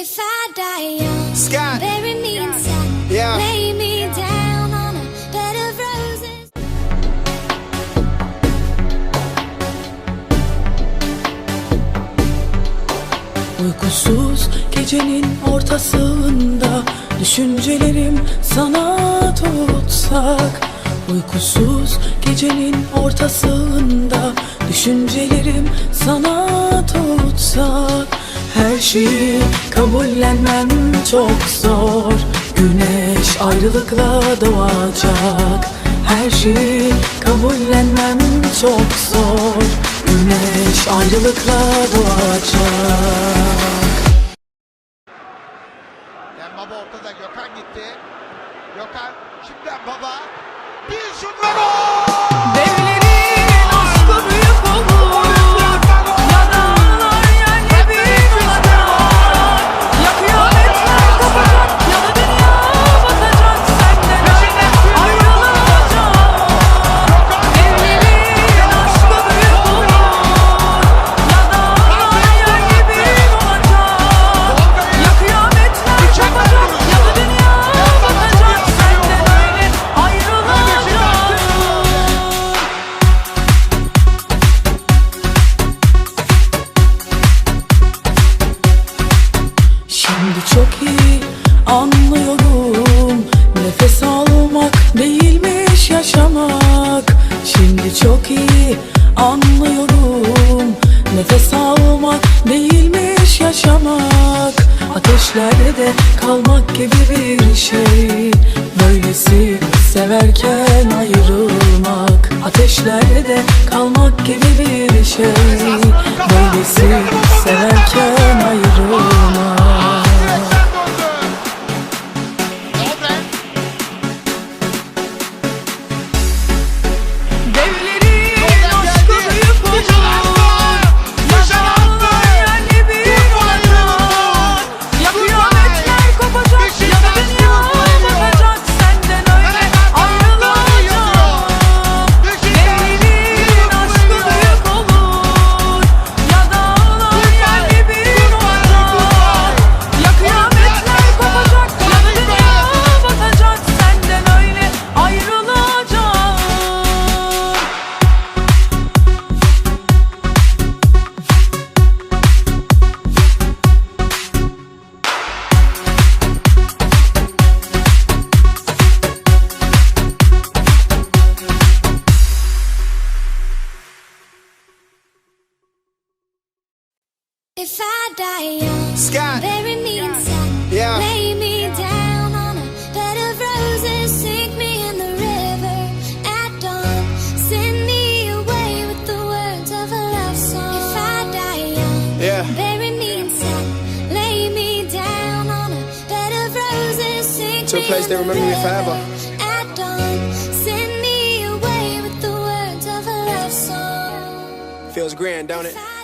If I die young, Scott. bury me in satin, Yeah. lay me down on a bed of roses. Uykusuz gecenin ortasında Düşüncelerim sana tutsak Uykusuz gecenin ortasında Düşüncelerim Şeyi kabullenmem çok zor Güneş ayrılıkla doğacak Her şeyi kabullenmem çok zor Güneş ayrılıkla doğacak Baba ortada Gökhan gitti. Gökhan şimdi baba. Bir şut ve gol! İyi anlıyorum. Nefes almak değilmiş yaşamak. Şimdi çok iyi anlıyorum. Nefes almak değilmiş yaşamak. Ateşlerde kalmak gibi bir şey. Böylesi severken ayrılmak. Ateşlerde kalmak gibi bir şey. Böylesi severken If I die young, Scott. bury me in satin, Yeah. lay me down on a bed of roses, sink me in the river at dawn, send me away with the words of a love song. If I die young, Yeah. bury me in satin, lay me down on a bed of roses, sink To a place in they the remember me forever. At dawn, send me away with the words of a love song. Feels grand, don't it? If I